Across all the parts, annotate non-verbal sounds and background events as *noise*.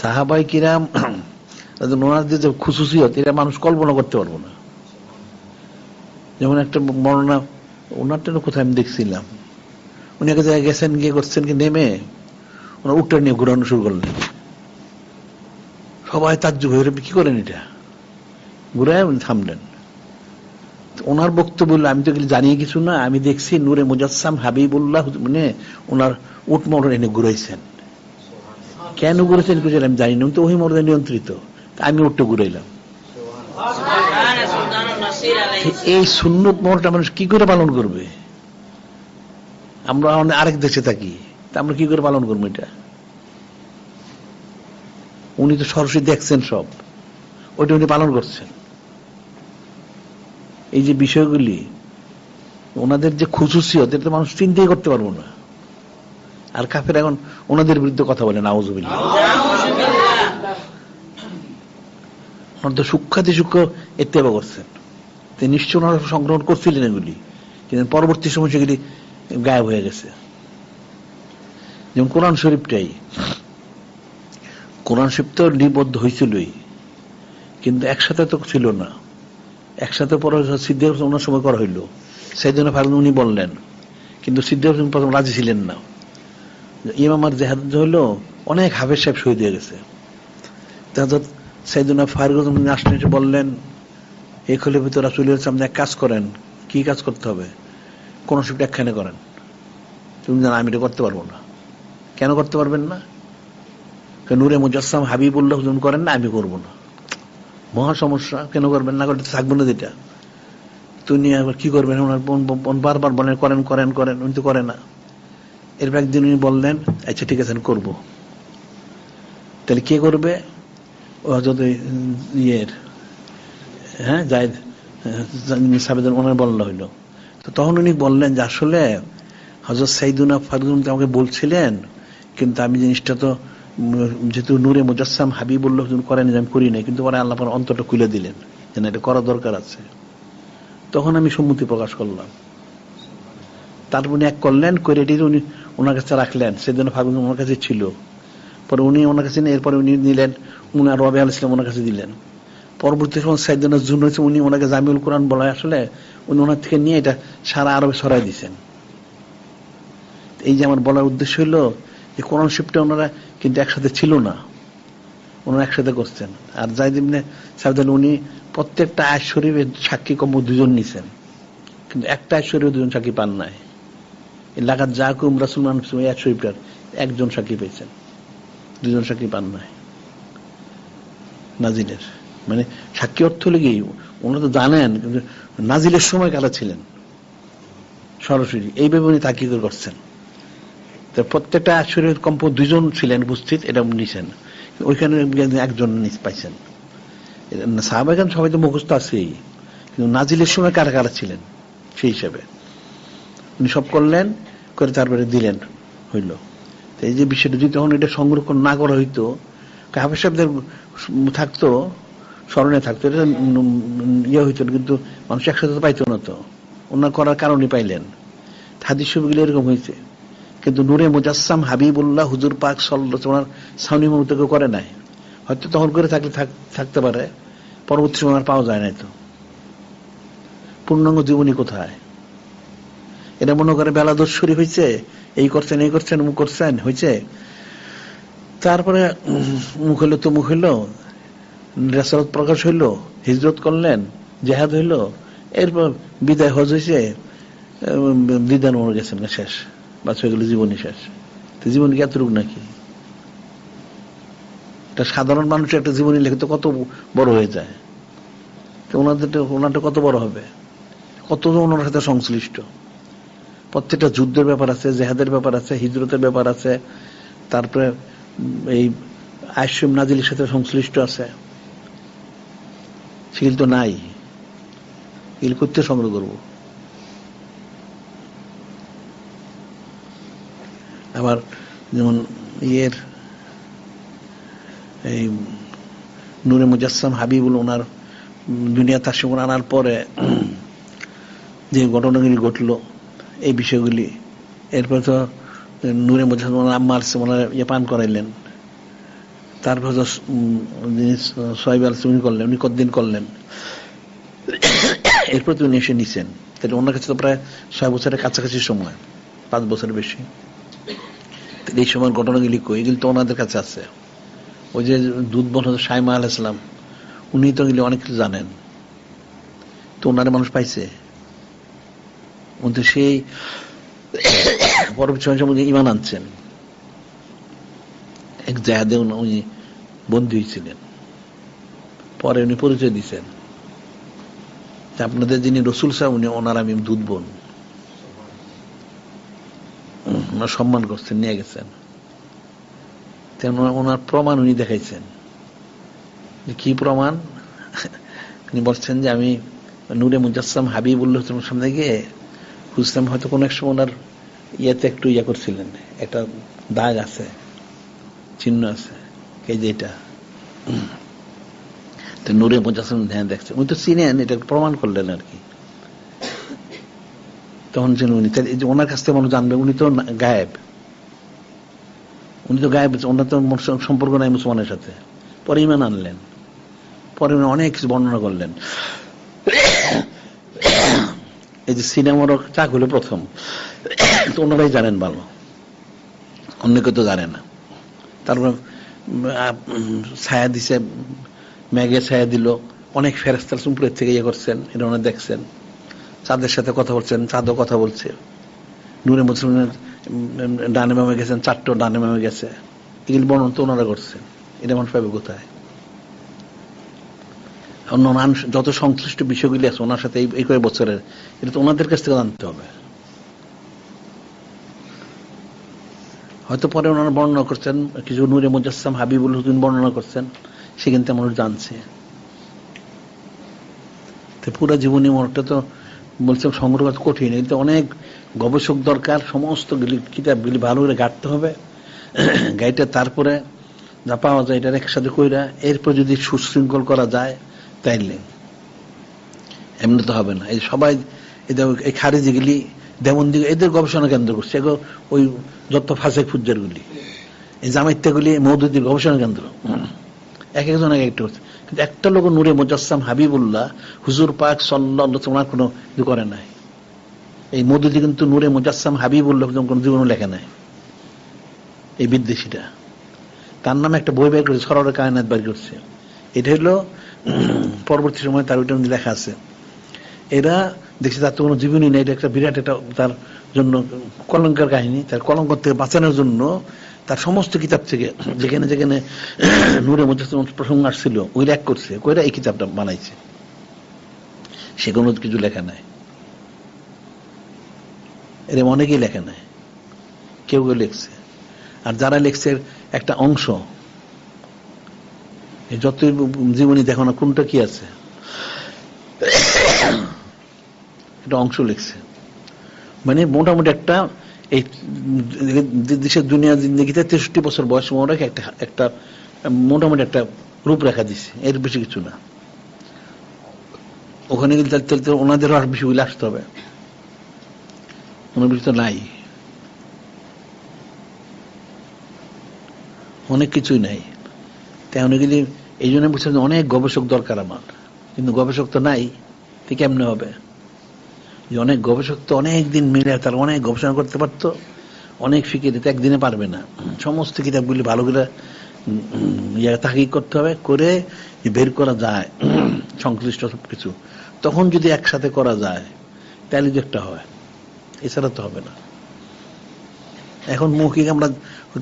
সাহাবাই কিরাম ওনাদের যে খুশুসিয়ত এটা মানুষ কল্পনা করতে পারব না। যেমন একটা বর্ণনা ওনারটা কোথায় আমি দেখছিলাম। উনি এক জায়গায় গেছেন গিয়ে করছেন কি নেমে ওনার উঠটা নিয়ে ঘুরানো শুরু করলেন। সবাই তার যুগ হয়ে কি করেন এটা? ঘুরায় উনি থামলেন। ওনার বক্তব্য হলো, আমি তো এগুলো জানি কিছু না আমি দেখছি নূরে মুজাসসাম হাবিবুল্লাহ মানে ওনার উট মোটর এনে ঘুরাইছেন। কেন ঘুরেছেন কিছু আমি জানি না তো ওই মোটরে নিয়ন্ত্রিত। আমি উঠটা ঘুরাইলাম। এই সুন্নত মহলটা মানুষ কি করে পালন করবে? আমরা আরেক দেশে থাকি, তা আমরা কি করে পালন করব এটা? উনি তো সরাসরি দেখছেন সব। ওইটা উনি পালন করছেন। এই যে বিষয়গুলি, ওনাদের যে খুশুসিয়ত, এটা তো মানুষ চিন্তাই করতে পারব না। আর কাফের এখন ওনাদের বিরুদ্ধে কথা বলে নাউজুবিল্লাহ। ওনার তো সূক্ষাতি করছেন। তিনি নিশ্চয় ওনারা সংগ্রহণ করছিলেন এগুলি, কিন্তু পরবর্তী সময় সেগুলি গায়েব হয়ে গেছে। যেমন কোরআন শরীফটাই। কোরআন শরীফ তো নিবদ্ধ হয়েছিলই, কিন্তু একসাথে তো ছিল না। একসাথে পরে সিদ্ধি হোসেন ওনার সময় করা হইল। সেই জন্য ফারুন উনি বললেন, কিন্তু সিদ্ধি হোসেন প্রথম রাজি ছিলেন না। ইমাম আমার জেহাদ হইল অনেক হাফেজ সাহেব শহীদ হয়ে গেছে। তাহলে সেইদিন ফারুক আসলেন বললেন, এই খলিফিত রাসুল সামনে এক কাজ করেন, কি কাজ করতে হবে? কোন শিফট একখানে করেন। তুমি জানো, আমি এটা করতে পারব না। কেন করতে পারবেন না? নূরে মুজাসসাম হাবিবুল্লাহ যখন করেন না, আমি করব না। মহা সমস্যা, কেন করবেন না? করতে থাকব না যেটা। তুমি আবার কি করবেন? ওনার বারবার বলেন, করেন করেন করেন, উনি তো করে না। এরপর একদিন উনি বললেন আচ্ছা ঠিক আছে করব। তাহলে কে করবে? ও হজরত ইয়ের হ্যাঁ জায়দ সাবেদন ওনার বলা হইল। তো তখন উনি বললেন যে, আসলে হজরত সাইদুনা ফারুন আমাকে বলছিলেন, কিন্তু আমি জিনিসটা তো যেহেতু নূরে মুজাসসাম হাবিবুল্লাহ করেন আমি করি নাই, কিন্তু ওরা আল্লাহ অন্তরটা খুলে দিলেন, যে না, এটা করা দরকার আছে। তখন আমি সম্মতি প্রকাশ করলাম। তারপর উনি এক করলেন করে এটি উনি ওনার কাছে রাখলেন, সেদিন ফারুন ওনার কাছে ছিল। পরে উনি ওনার কাছে এরপরে উনি নিলেন, উনি আর রবি আল ওনার কাছে দিলেন। পরবর্তী সময় সাইদিনের জন্য হচ্ছে উনি ওনাকে জামিউল কোরআন বলা আসলে উনি ওনার থেকে নিয়ে এটা সারা আরবে ছড়াই দিয়েছেন। এই যে আমার বলার উদ্দেশ্য হলো যে কোরআন শিফটে ওনারা কিন্তু একসাথে ছিল না। ওনারা একসাথে করছেন। আর জাইদ ইবনে সাইদান উনি প্রত্যেকটা আয় শরীফের সাক্ষী কম দুজন নিছেন। কিন্তু একটা আয় শরীফে দুজন সাক্ষী পান নাই। এলাকার যা কুম রাসুল এক শরীফটার একজন সাক্ষী পেয়েছেন। দুজন সাক্ষী পান নাই। নাজিলের। মানে সাক্ষী অর্থ হলে কি, ওনারা তো জানেন, কিন্তু নাজিলের সময় কারা ছিলেন? সরাসরি। এইভাবে উনি করে করছেন। তো প্রত্যেকটা আশ্চর্যের কম্প দুজন ছিলেন উপস্থিত, এটা নিছেন। ওইখানে একজন নিচ পাইছেন। সাহাবাগান সবাই তো মুখস্থ আছেই। কিন্তু নাজিলের সময় কারা কারা ছিলেন? সেই হিসাবে। উনি সব করলেন, করে তারপরে দিলেন, হইল। এই যে বিষয়টা, যদি তখন এটা সংরক্ষণ না করা হইতো হাফেজ সাহেবদের থাকতো, স্মরণে থাকতো, এটা ইয়ে হইতো কিন্তু মানুষ একসাথে পাইতো না তো। ওনার করার কারণে পাইলেন। হাদিস ছবিগুলো এরকম হয়েছে কিন্তু নূরে মুজাসসাম হাবিবুল্লাহ হুজুর পাক সল্ল ওনার সাউনি মতো কেউ করে নাই। হয়তো তখন করে থাকলে থাক- থাকতে পারে, পরবর্তী সময় আর পাওয়া যায় নাই তো। পূর্ণাঙ্গ জীবনী কোথায়? এটা মনে করে বেলা দোষরী হয়েছে এই করছেন এই করছেন মুখ করছেন হয়েছে তারপরে মুখ হইল তো মুখ হইল রেসারত প্রকাশ হইল, হিজরত করলেন, জেহাদ হইল, এরপর বিদায় হজ হয়েছে বিদায় মরে গেছেন না, শেষ। হয়ে গেল জীবনই শেষ। তো জীবন কি এতটুক নাকি? একটা সাধারণ মানুষের একটা জীবনী লেখে তো কত বড় হয়ে যায়। তো ওনাদের ওনারটা কত বড় হবে? কতজন ওনার সাথে সংশ্লিষ্ট? প্রত্যেকটা যুদ্ধের ব্যাপার আছে, জেহাদের ব্যাপার আছে, হিজরতের ব্যাপার আছে, তারপরে এই আয়সুম নাজিলের সাথে সংশ্লিষ্ট আছে। সেগুলি তো নাই। এগুলি করতে সংগ্রহ করব। আবার যেমন ইয়ের এই নূরে মুজাসসাম হাবিবুল ওনার দুনিয়া তাসিমুন আনার পরে যে ঘটনাগুলি ঘটলো এই বিষয়গুলি। এরপর তো নূরে মুজাসসাম ওনার ইয়ে পান করাইলেন। তারপর উম, যিনি সোহাইব আল উনি করলেন উনি কতদিন করলেন। এরপর তো উনি এসে নিছেন। তাহলে ওনার কাছে তো প্রায় ছয় বছরের কাছাকাছি সময় পাঁচ বছরের বেশি। এই সময় ঘটনাগুলি কই? এগুলি তো ওনাদের কাছে আছে। ওই যে দুধ বোন হচ্ছে সাইমা আল ইসলাম উনি তো এগুলি অনেক কিছু জানেন। তো ওনারে মানুষ পাইছে? কিন্তু সেই পরবর্তী উনি ইমান আনছেন। এক জাহাদে উনি- বন্দী হয়েছিলেন। পরে উনি পরিচয় দিচ্ছেন আপনাদের যিনি রসুল সাহেব, উনি ওনার আমি দুধ বোন। সম্মান করছেন, নিয়ে গেছেন। তেমন ওনার প্রমাণ উনি দেখাইছেন। কি প্রমাণ? উনি বলছেন যে আমি নূরে মুজাসসাম হাবিবুল্লাহ সামনে গিয়ে খুঁজতাম হয়তো কোনো এক সময় ওনার ইয়েতে একটু ইয়ে করছিলেন। একটা দাগ আছে, চিহ্ন আছে, এই যে এটা। নূরে মুজাসসাম ধ্যান দেখছে। উনি তো চিনেন, এটা প্রমাণ করলেন আর কি। তখন যেন উনি, তাহলে যে ওনার কাছ থেকে মানুষ জানবে, উনি তো গায়েব। উনি তো গায়েব, ওনার তো সম্পর্ক নাই মুসলমানের সাথে। পরে ইমান আনলেন। পরে অনেক কিছু বর্ণনা করলেন। এই যে সিনেমার চাক হলো প্রথম। তো ওনারাই জানেন ভালো। অন্য কেউ তো জানে না। তারপর ছায়া দিছে ম্যাগে ছায়া দিল। অনেক ফেরস্তার উপরের থেকে ইয়ে করছেন এটা ওনারা দেখছেন। চাঁদের সাথে কথা বলছেন, চাঁদও কথা বলছে। নূরে মুসলমানের ডানে বামে গেছেন, চারটো ডানে বামে গেছে। এগুলি বর্ণন তো ওনারা করছেন। এটা মানুষ পাবে কোথায়? অন্য মানুষ যত সংশ্লিষ্ট বিষয়গুলি আছে, ওনার সাথে এই কয়েক বছরের, এটা তো ওনাদের কাছ থেকে জানতে হবে। হয়তো পরে ওনারা বর্ণনা করছেন, কিছু নূরে মুজাসসাম হাবিবুল হুসেন বর্ণনা করছেন সেখান থেকে মানুষ জানছে। তো পুরো জীবনী মনটা তো বলছে সংগ্রহ করা কঠিন এতে অনেক গবেষক দরকার, সমস্ত কিতাবগুলি ভালো করে ঘাটতে হবে। গাইটা তারপরে যা পাওয়া যায়, এটার একসাথে কইরা এরপর যদি সুশৃঙ্খল করা যায় তাইলে। এমনি তো হবে না। এই সবাই এই এই খারিজিগুলি দেমন দিকে এদের গবেষণা কেন্দ্র করছে। এগুলো ওই যত ফাঁসে ফুজ্জারগুলি। এই জামাইত্যাগুলি মৌদুদির গবেষণা কেন্দ্র। এক একজন এক একটা করছে। কিন্তু একটা লোক নূরে মুজাসসাম হাবিবুল্লাহ, হুজুর পাক সাল্লাহ ওনার কোনো কিছু করে নাই। এই মধুদি কিন্তু নূরে মুজাসসাম হাবিবুল্লাহ কোনো জীবনও লেখে নাই। এই বিদ্বেষীটা। তার নামে একটা বই বের করেছে সরলের কায়নাত বের করছে। এটা হলো *clears throat* পরবর্তী সময় তার ওইটা লেখা আছে। এরা দেখছি তার তো কোনো জীবনই নেই, এটা একটা বিরাট একটা তার জন্য কলঙ্কের কাহিনী। তার কলঙ্ক থেকে বাঁচানোর জন্য তার সমস্ত কিতাব থেকে যেখানে যেখানে *clears throat* নূরে মধ্যে প্রসঙ্গ আসছিল, ওই এক করছে, কইরা এই কিতাবটা বানাইছে। সে কোনো কিছু লেখা নাই। এরকম অনেকেই লেখা নাই। কেউ কেউ লিখছে। আর যারা লিখছে একটা অংশ এই যত জীবনী দেখো না, কোনটা কি আছে? একটা অংশ লিখছে। মানে মোটামুটি একটা এই দেশের দুনিয়া জিন্দগিতে তেষট্টি বছর বয়স মোটামুটি একটা একটা, মোটামুটি একটা রূপরেখা দিছে। এর বেশি কিছু না। ওখানে গেলে ওনাদেরও আর বিষয়গুলো আসতে হবে। ওনার বিষয় তো নাই। অনেক কিছুই নাই। তাই অনেকগুলি এই জন্য বুঝছেন অনেক গবেষক দরকার আমার। কিন্তু গবেষক তো নাই, তো কেমনে হবে? যে অনেক গবেষক তো অনেক দিন মিলে তার অনেক গবেষণা করতে পারতো, অনেক ফিকে দিতে, একদিনে পারবে না। সমস্ত কিতাবগুলি ভালো করে ইয়ে তাকিক করতে হবে, করে বের করা যায়, সংশ্লিষ্ট সব কিছু তখন যদি একসাথে করা যায়, তাহলে যে একটা হয়। এছাড়া তো হবে না। এখন মৌখিক আমরা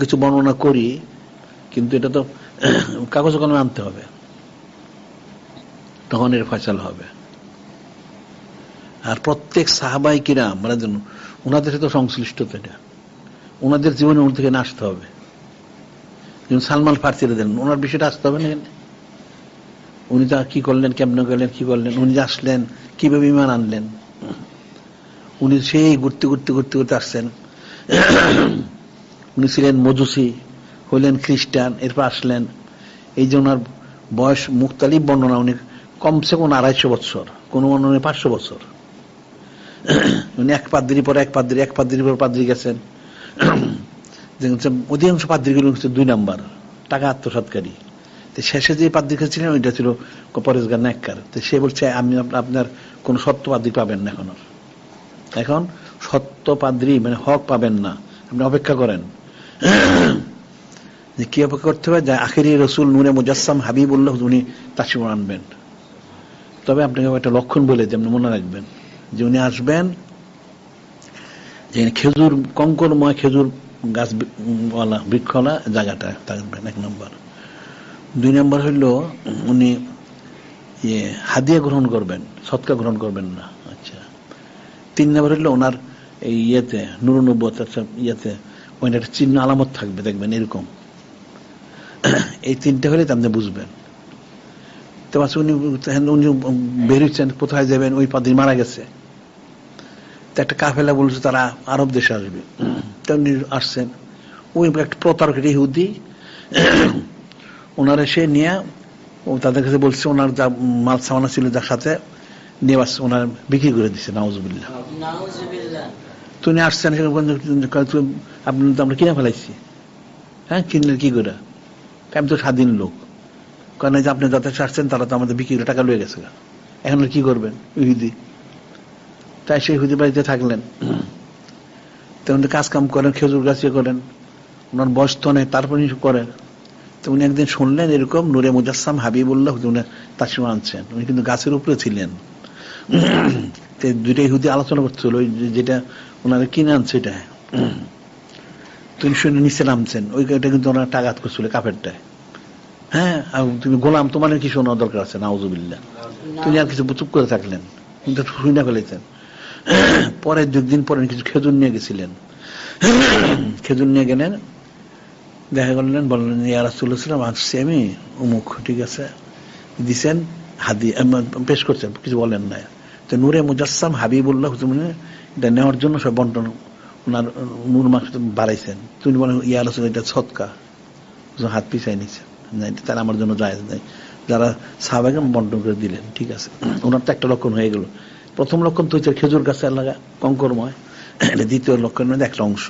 কিছু বর্ণনা করি, কিন্তু এটা তো *coughs* কাগজ কলমে আনতে হবে। তখন এর ফয়সালা হবে। আর প্রত্যেক সাহাবাই কিরাম মানে ওনাদের সাথে সংশ্লিষ্টতা এটা ওনাদের জীবনে ওর থেকে আসতে হবে। যেমন সালমান ফার্সিরে দেন ওনার বিষয়টা আসতে হবে না? উনি তা কি করলেন, কেমন করলেন, কি করলেন, উনি আসলেন, কীভাবে বিমান আনলেন? উনি সেই ঘুরতে ঘুরতে ঘুরতে ঘুরতে আসছেন। *coughs* উনি ছিলেন মজুসি। হইলেন খ্রিস্টান, এরপর আসলেন। এই যে ওনার বয়স মুক্তালিব বর্ণনা, উনি কমসে কম আড়াইশো বছর কোনো বর্ণনা পাঁচশো বছর উনি এক পাদ্রি পরে এক পাদ্রি এক পাদ্রি পর পাদ্রি গেছেন। অধিকাংশ পাদ্রিগুলো হচ্ছে দুই নাম্বার, টাকা আত্মসাৎকারী। তো শেষে যে পাদ্রি ছিলেন ওইটা ছিল পরেশগার ন্যাক্কার। তো সে বলছে, আমি আপনার কোন সত্য পাদ্রি পাবেন না এখন। আর। এখন সত্য পাদ্রি মানে হক পাবেন না। আপনি অপেক্ষা করেন। যে কি অপেক্ষা করতে হবে? যে আখেরি রসুল নূরে মুজাসসাম হাবিবুল্লাহ উনি তাসিম আনবেন। তবে আপনাকে একটা লক্ষণ বলে আপনি মনে রাখবেন। যে উনি আসবেন, যে খেজুর কঙ্করময় খেজুর গাছ বি- ওয়ালা বৃক্ষওয়ালা জায়গাটা থাকবেন, এক নম্বর। দুই নম্বর হইল, উনি ইয়ে হাদিয়া গ্রহণ করবেন, সৎকা গ্রহণ করবেন না। আচ্ছা। তিন নম্বর হইল, ওনার এই ইয়েতে নুরনব্বত ইয়েতে ওখানে একটা চিহ্ন আলামত থাকবে, দেখবেন এরকম। এই তিনটে হলে আপনি বুঝবেন। তো আচ্ছা উনি উনি বেরিয়েছেন কোথায় যাবেন? ওই পাদ্রী মারা গেছে। তো একটা কাফেলা বলছে তারা আরব দেশে আসবে। তো উনি আসছেন। ওই একটা প্রতারক ইহুদি। ওনারা সে নিয়ে ও তাদের কাছে বলছে ওনার যা মাল সামানা ছিল যার সাথে নিয়ে বাস ওনার বিক্রি করে দিচ্ছে নাউজুবিল্লাহ। নাউজুবিল্লাহ। তো উনি আসছেন সেখানে আপনি তো আমরা কিনে ফেলাইছি। হ্যাঁ কিনলেন কি করে? আমি তো স্বাধীন লোক? কারণ যে আপনি যাতে আসছেন তারা তো আমাদের বিক্রি করে টাকা লয়ে গেছে এখন কি করবেন ইহুদি? তাই সেই ইহুদি বাড়িতে থাকলেন। তো উনি কাজ কাম করেন, খেজুর গাছিয়ে করেন, ওনার বয়স তো নেই তারপর করেন। তো উনি একদিন শুনলেন এরকম নূরে মুজাসসাম হাবিবুল্লাহ উনি তার সময় আনছেন। উনি কিন্তু গাছের উপরে ছিলেন। দুইটা ইহুদি আলোচনা করছিল যেটা ওনারা কিনে আনছে এটা। তুমি শুনে নিচে নামছেন। ওইটা কিন্তু ওনারা টাকাত করছিল কাপেরটায় হ্যাঁ? তুমি গোলাম, তোমার কি শোনা দরকার আছে? নাউজুবিল্লাহ। তিনি আর কিছু চুপ করে থাকলেন। কিন্তু শুনে ফেলেছেন। পরে দুদিন পরে কিছু খেজুর নিয়ে গেছিলেন। খেজুর নিয়ে গেলেন। দেখা করলেন, বললেন, ইয়া রাসূলুল্লাহ আসছি আমি। অমুক ঠিক আছে? দিছেন, হাদি পেশ করছেন, কিছু বলেন না তো নূরে মুজাসসাম হাবিবুল্লাহ এটা নেওয়ার জন্য সব বন্টন ওনার নূর মাংস বাড়াইছেন। তুমি বলেন ইয়া রাসূল এটা হুজুর হাত পিছাই নিছেন না এটা তারা আমার জন্য যায় নাই। যারা সাহাবাকে বন্টন করে দিলেন, ঠিক আছে। ওনার তো একটা লক্ষণ হয়ে গেল। প্রথম লক্ষণ তো হচ্ছে খেজুর গাছের লাগা কঙ্করময়। এটা দ্বিতীয় লক্ষণের মধ্যে একটা অংশ।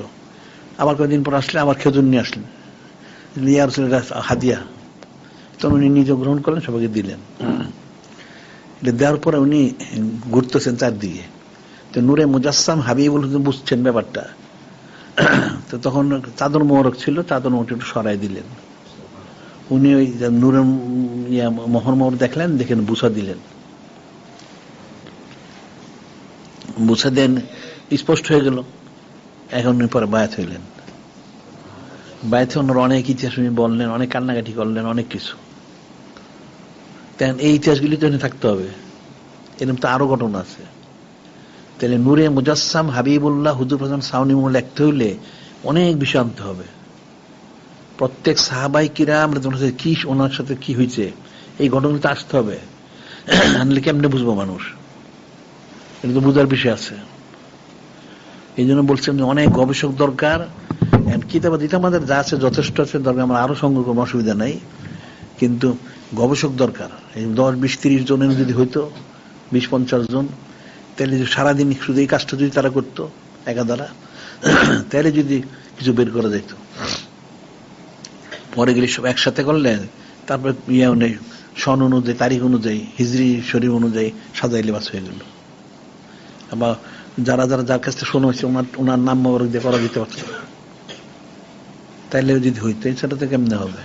আবার কয়েকদিন পর আসলে আবার খেজুর নিয়ে আসলেন। ইয়ার হাদিয়া। তখন উনি নিজে গ্রহণ করলেন, সবাইকে দিলেন। এটা দেওয়ার পরে উনি ঘুরতেছেন চারদিকে। তো নূরে মুজাসসাম হাবিবুল হুসেন বুঝছেন ব্যাপারটা। তো তখন চাদর মোহরক ছিল, চাদর মোহরটা একটু সরাই দিলেন। উনি ওই নূরে ইয়া মোহর মোহর দেখলেন দেখেন বুসা দিলেন। বুসা দেন, স্পষ্ট হয়ে গেল। এখন উনি পরে বায়াত হইলেন। বায়াতে ওনার অনেক ইতিহাস উনি বললেন, অনেক কান্নাকাটি করলেন, অনেক কিছু। তেন এই ইতিহাসগুলি তো থাকতে হবে। এরকম তো আরও ঘটনা আছে। তাহলে নূরে মুজাসসাম হাবিবুল্লাহ হুজুর প্রধান সাউনিমুল লিখতে হইলে অনেক বিষয় আনতে হবে। প্রত্যেক সাহাবাই কিরাম রাদিয়াল্লাহু আনহুর কি ওনার সাথে কি হয়েছে এই ঘটনাগুলো আসতে হবে। *clears throat* আনলে কেমনে বুঝব মানুষ? এটা তো বুঝার বিষয় আছে। এই জন্য বলছেন যে অনেক গবেষক দরকার কিতাব দিতে আমাদের যা আছে যথেষ্ট আছে, দরকার আমরা আরও সংগ্রহ করব, অসুবিধা নাই। কিন্তু গবেষক দরকার। এই দশ, বিশ, তিরিশ জনের যদি হইতো, বিশ, পঞ্চাশ জন তাহলে সারাদিন শুধু এই কাজটা যদি তারা করতো একা দ্বারা তাহলে যদি কিছু বের করা যেত। পরে গেলে সব একসাথে করলে, তারপরে ইয়ে অনুযায়ী, সন অনুযায়ী, তারিখ অনুযায়ী, হিজরি, শরীফ অনুযায়ী সাজাই লেবাস হয়ে গেল। আবার যারা যারা যার কাছ থেকে শোনা হয়েছে, ওনার ওনার নাম মোবারক দিয়ে করা যেতে পারছে তাইলে যদি হইতো সেটা তো কেমনে হবে?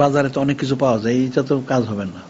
বাজারে তো অনেক কিছু পাওয়া যায়, এইটা তো কাজ হবে না।